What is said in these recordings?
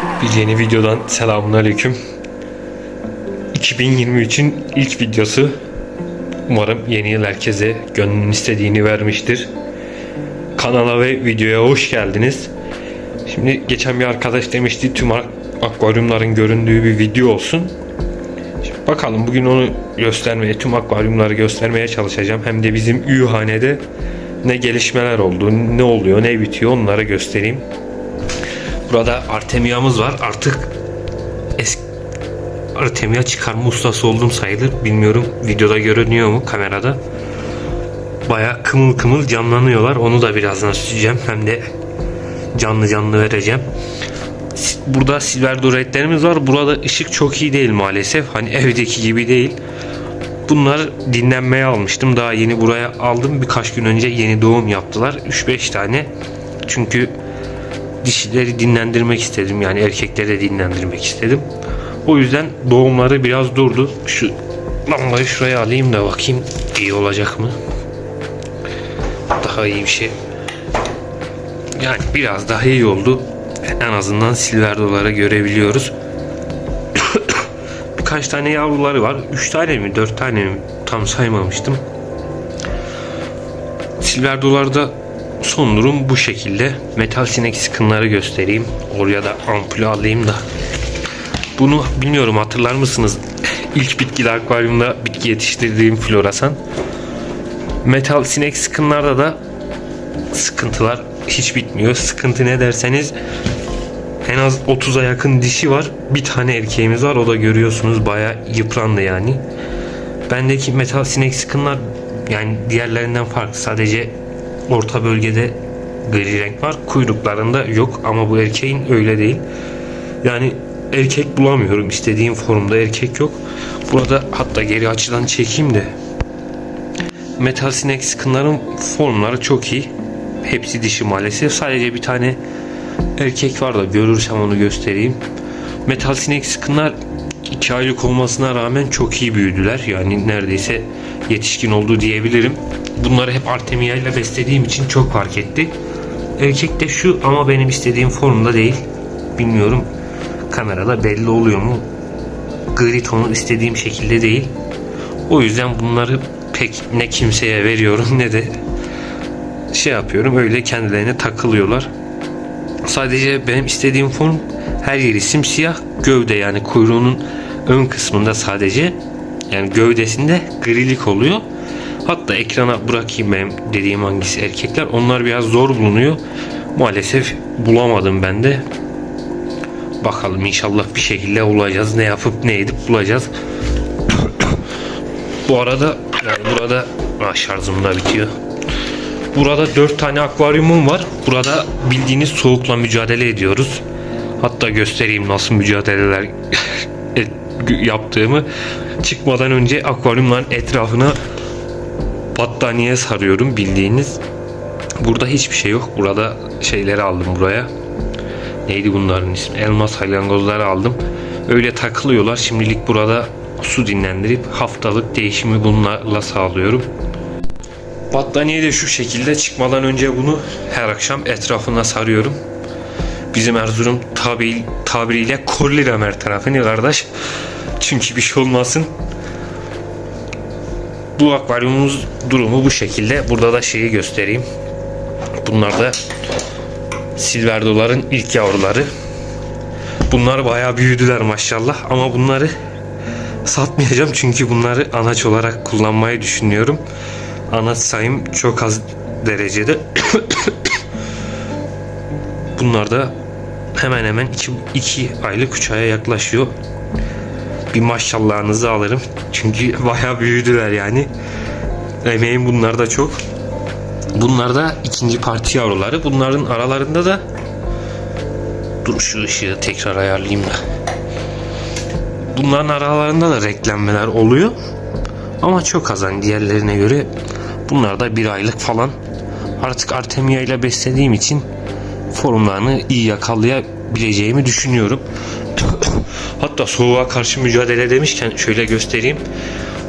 Bir yeni videodan selamun aleyküm. 2023'ün ilk videosu. Umarım yeni yıl herkese gönlünün istediğini vermiştir. Kanala ve videoya hoş geldiniz. Şimdi geçen bir arkadaş demişti tüm ak- akvaryumların göründüğü bir video olsun. Şimdi bakalım bugün onu göstermeye, tüm akvaryumları göstermeye çalışacağım. Hem de bizim üyhanede ne gelişmeler oldu, ne oluyor, ne bitiyor onları göstereyim. Burada Artemia'mız var. Artık eski Artemia çıkarma ustası oldum sayılır. Bilmiyorum videoda görünüyor mu kamerada. Baya kımıl kımıl canlanıyorlar. Onu da birazdan süzeceğim. Hem de canlı canlı vereceğim. Burada silver duretlerimiz var. Burada ışık çok iyi değil maalesef. Hani evdeki gibi değil. Bunları dinlenmeye almıştım. Daha yeni buraya aldım. Birkaç gün önce yeni doğum yaptılar. 3-5 tane. Çünkü dişileri dinlendirmek istedim. Yani erkekleri dinlendirmek istedim. O yüzden doğumları biraz durdu. Şu lambayı şuraya alayım da bakayım iyi olacak mı? Daha iyi bir şey. Yani biraz daha iyi oldu. En azından silver doları görebiliyoruz. Birkaç tane yavruları var. 3 tane mi 4 tane mi tam saymamıştım. Silver dolarda son durum bu şekilde. Metal sinek sıkınları göstereyim. Oraya da ampulü alayım da. Bunu bilmiyorum hatırlar mısınız? İlk bitkili akvaryumda bitki yetiştirdiğim floresan. Metal sinek sıkınlarda da sıkıntılar hiç bitmiyor. Sıkıntı ne derseniz en az 30'a yakın dişi var. Bir tane erkeğimiz var. O da görüyorsunuz baya yıprandı yani. Bendeki metal sinek sıkınlar yani diğerlerinden farklı. Sadece orta bölgede gri renk var. Kuyruklarında yok ama bu erkeğin öyle değil. Yani erkek bulamıyorum. İstediğim formda erkek yok. Burada hatta geri açıdan çekeyim de metal sinek sıkınların formları çok iyi. Hepsi dişi maalesef. Sadece bir tane erkek var da görürsem onu göstereyim. Metal sinek sıkınlar 2 aylık olmasına rağmen çok iyi büyüdüler. Yani neredeyse yetişkin oldu diyebilirim. Bunları hep Artemia ile beslediğim için çok fark etti. Erkek de şu ama benim istediğim formda değil. Bilmiyorum kamerada belli oluyor mu? Gri tonu istediğim şekilde değil. O yüzden bunları pek ne kimseye veriyorum ne de şey yapıyorum öyle kendilerine takılıyorlar. Sadece benim istediğim form her yeri simsiyah gövde yani kuyruğunun ön kısmında sadece yani gövdesinde grilik oluyor. Hatta ekrana bırakayım benim dediğim hangisi erkekler. Onlar biraz zor bulunuyor. Maalesef bulamadım ben de. Bakalım inşallah bir şekilde bulacağız. Ne yapıp ne edip bulacağız. Bu arada yani burada ah, şarjım da bitiyor. Burada 4 tane akvaryumum var. Burada bildiğiniz soğukla mücadele ediyoruz. Hatta göstereyim nasıl mücadeleler yaptığımı. Çıkmadan önce akvaryumların etrafına battaniye sarıyorum bildiğiniz. Burada hiçbir şey yok. Burada şeyleri aldım buraya. Neydi bunların ismi? Elmas salyangozları aldım. Öyle takılıyorlar. Şimdilik burada su dinlendirip haftalık değişimi bunlarla sağlıyorum. Battaniye de şu şekilde çıkmadan önce bunu her akşam etrafına sarıyorum. Bizim Erzurum tabi, tabiriyle kolliram her tarafını kardeş. Çünkü bir şey olmasın. Bu akvaryumumuz durumu bu şekilde. Burada da şeyi göstereyim. Bunlar da silver doların ilk yavruları. Bunlar bayağı büyüdüler maşallah ama bunları satmayacağım çünkü bunları anaç olarak kullanmayı düşünüyorum. Anaç sayım çok az derecede. Bunlar da hemen hemen 2 aylık 3 aya yaklaşıyor. Bir maşallahınızı alırım. Çünkü bayağı büyüdüler yani. Emeğim bunlarda çok. Bunlar da ikinci parti yavruları. Bunların aralarında da dur şu ışığı tekrar ayarlayayım da. Bunların aralarında da renklenmeler oluyor. Ama çok az hani diğerlerine göre. Bunlar da bir aylık falan. Artık Artemia ile beslediğim için formlarını iyi yakalayabileceğimi düşünüyorum. Hatta soğuğa karşı mücadele demişken şöyle göstereyim.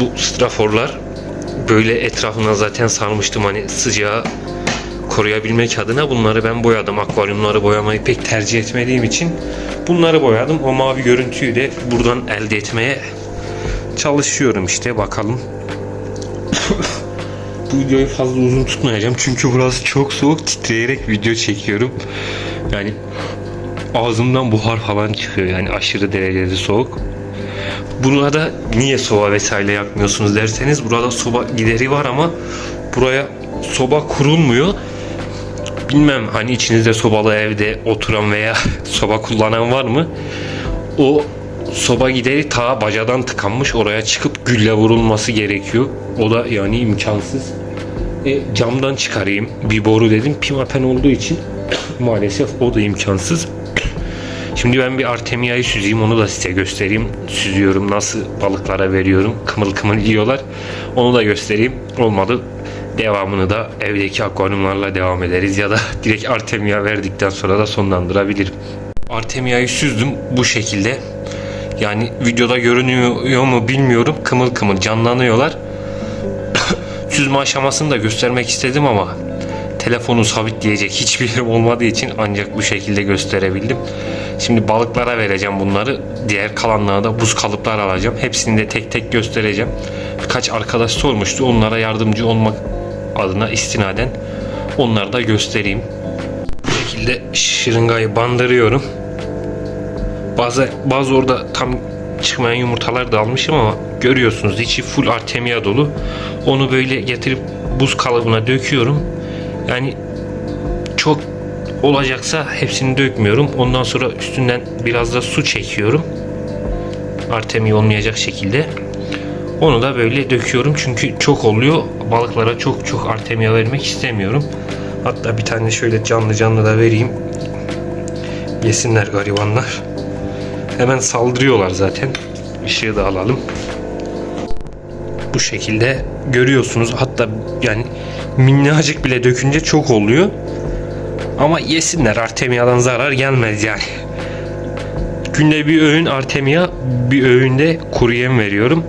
Bu straforlar böyle etrafına zaten sarmıştım hani sıcağı koruyabilmek adına bunları ben boyadım. Akvaryumları boyamayı pek tercih etmediğim için bunları boyadım. O mavi görüntüyü de buradan elde etmeye çalışıyorum işte bakalım. Bu videoyu fazla uzun tutmayacağım çünkü burası çok soğuk titreyerek video çekiyorum. Yani ağzımdan buhar falan çıkıyor yani aşırı derecede soğuk. Burada niye soba vesaire yakmıyorsunuz derseniz burada soba gideri var ama buraya soba kurulmuyor. Bilmem hani içinizde sobalı evde oturan veya soba kullanan var mı? O soba gideri ta bacadan tıkanmış oraya çıkıp gülle vurulması gerekiyor. O da yani imkansız. E, camdan çıkarayım bir boru dedim pimapen olduğu için maalesef o da imkansız. Şimdi ben bir artemiyayı süzeyim onu da size göstereyim. Süzüyorum nasıl balıklara veriyorum. Kımıl kımıl yiyorlar. Onu da göstereyim. Olmadı devamını da evdeki akvaryumlarla devam ederiz ya da direkt artemiya verdikten sonra da sonlandırabilirim. Artemiyayı süzdüm bu şekilde. Yani videoda görünüyor mu bilmiyorum. Kımıl kımıl canlanıyorlar. Süzme aşamasını da göstermek istedim ama telefonu sabitleyecek hiçbir yerim olmadığı için ancak bu şekilde gösterebildim. Şimdi balıklara vereceğim bunları. Diğer kalanlara da buz kalıplar alacağım. Hepsini de tek tek göstereceğim. Birkaç arkadaş sormuştu. Onlara yardımcı olmak adına istinaden onları da göstereyim. Bu şekilde şırıngayı bandırıyorum. Bazı bazı orada tam çıkmayan yumurtalar da almışım ama görüyorsunuz içi full artemia dolu. Onu böyle getirip buz kalıbına döküyorum. Yani olacaksa hepsini dökmüyorum. Ondan sonra üstünden biraz da su çekiyorum. Artemia olmayacak şekilde. Onu da böyle döküyorum çünkü çok oluyor. Balıklara çok çok artemia vermek istemiyorum. Hatta bir tane şöyle canlı canlı da vereyim. Yesinler garibanlar. Hemen saldırıyorlar zaten. Işığı da alalım. Bu şekilde görüyorsunuz. Hatta yani minnacık bile dökünce çok oluyor. Ama yesinler Artemia'dan zarar gelmez yani. Günde bir öğün Artemia, bir öğünde kuru yem veriyorum.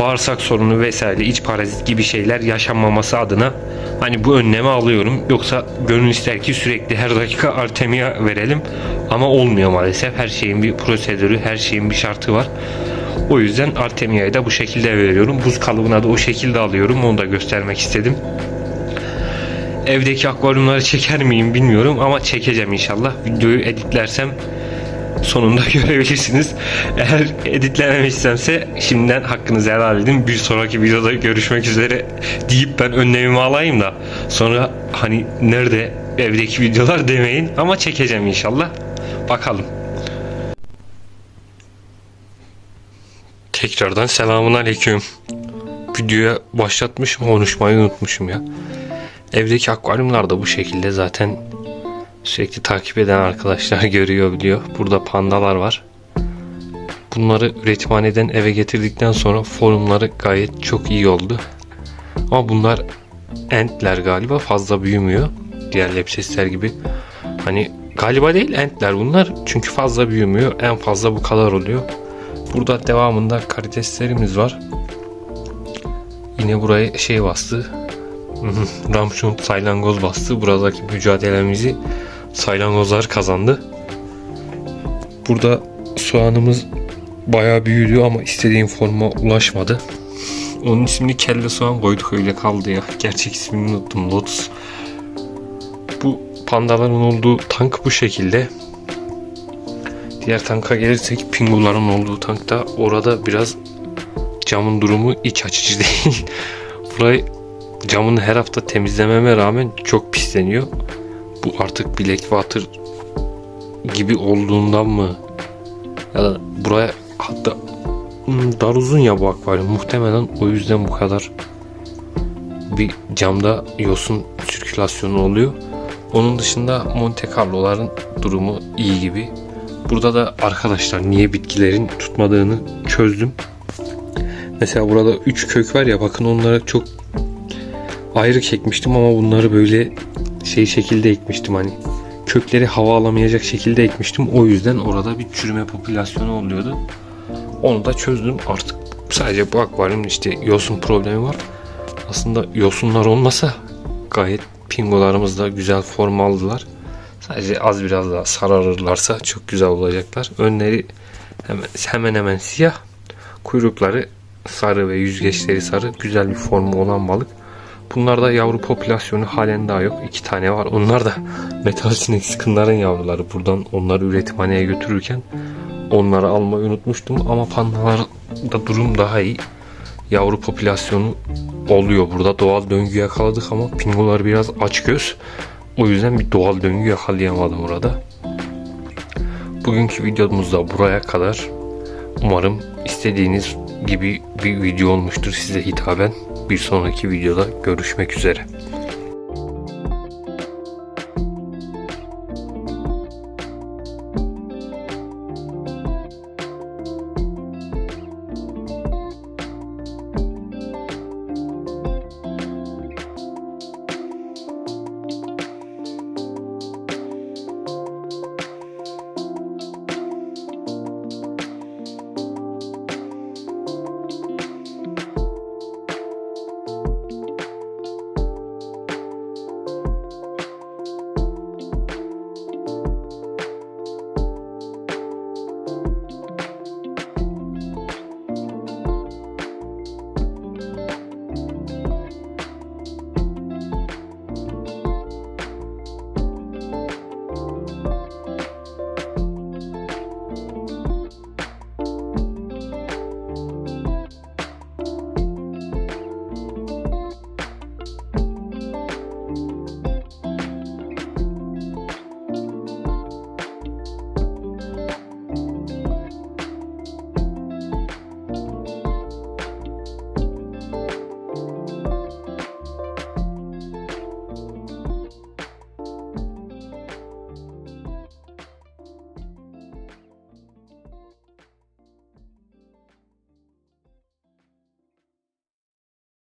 Bağırsak sorunu vesaire iç parazit gibi şeyler yaşanmaması adına hani bu önlemi alıyorum. Yoksa gönül ister ki sürekli her dakika Artemia verelim. Ama olmuyor maalesef. Her şeyin bir prosedürü, her şeyin bir şartı var. O yüzden Artemia'yı da bu şekilde veriyorum. Buz kalıbına da o şekilde alıyorum. Onu da göstermek istedim. Evdeki akvaryumları çeker miyim bilmiyorum ama çekeceğim inşallah. Videoyu editlersem sonunda görebilirsiniz. Eğer editlememişsemse şimdiden hakkınızı helal edin. Bir sonraki videoda görüşmek üzere deyip ben önlemimi alayım da sonra hani nerede evdeki videolar demeyin ama çekeceğim inşallah. Bakalım. Tekrardan selamun aleyküm. Videoya başlatmışım konuşmayı unutmuşum ya. Evdeki akvaryumlar da bu şekilde zaten sürekli takip eden arkadaşlar görüyor biliyor. Burada pandalar var. Bunları üretimhaneden eve getirdikten sonra formları gayet çok iyi oldu. Ama bunlar entler galiba fazla büyümüyor. Diğer lepsesler gibi. Hani galiba değil entler bunlar. Çünkü fazla büyümüyor. En fazla bu kadar oluyor. Burada devamında karideslerimiz var. Yine buraya şey bastı. Ramşun Saylangoz bastı. Buradaki mücadelemizi Saylangozlar kazandı. Burada soğanımız bayağı büyüdü ama istediğim forma ulaşmadı. Onun ismini kelle soğan koyduk öyle kaldı ya. Gerçek ismini unuttum. Lotus. Bu pandaların olduğu tank bu şekilde. Diğer tanka gelirsek pinguların olduğu tankta orada biraz camın durumu iç açıcı değil. Burayı camını her hafta temizlememe rağmen çok pisleniyor. Bu artık Blackwater gibi olduğundan mı? Ya da buraya hatta hmm, dar uzun ya bu akvaryum. Muhtemelen o yüzden bu kadar bir camda yosun sirkülasyonu oluyor. Onun dışında Monte Carlo'ların durumu iyi gibi. Burada da arkadaşlar niye bitkilerin tutmadığını çözdüm. Mesela burada 3 kök var ya bakın onlara çok ayrı çekmiştim ama bunları böyle şey şekilde ekmiştim hani kökleri hava alamayacak şekilde ekmiştim. O yüzden orada bir çürüme popülasyonu oluyordu. Onu da çözdüm. Artık sadece bu akvaryumun işte yosun problemi var. Aslında yosunlar olmasa gayet Pingolarımız da güzel form aldılar. Sadece az biraz daha sararırlarsa çok güzel olacaklar. Önleri hemen hemen, hemen siyah. Kuyrukları sarı ve yüzgeçleri sarı. Güzel bir formu olan balık. Bunlarda yavru popülasyonu halen daha yok. İki tane var. Onlar da metal sinek sıkınların yavruları. Buradan onları üretimhaneye götürürken onları almayı unutmuştum. Ama pandalarda durum daha iyi. Yavru popülasyonu oluyor. Burada doğal döngü yakaladık ama pingolar biraz aç göz. O yüzden bir doğal döngü yakalayamadım orada. Bugünkü videomuz da buraya kadar. Umarım istediğiniz gibi bir video olmuştur size hitaben. Bir sonraki videoda görüşmek üzere.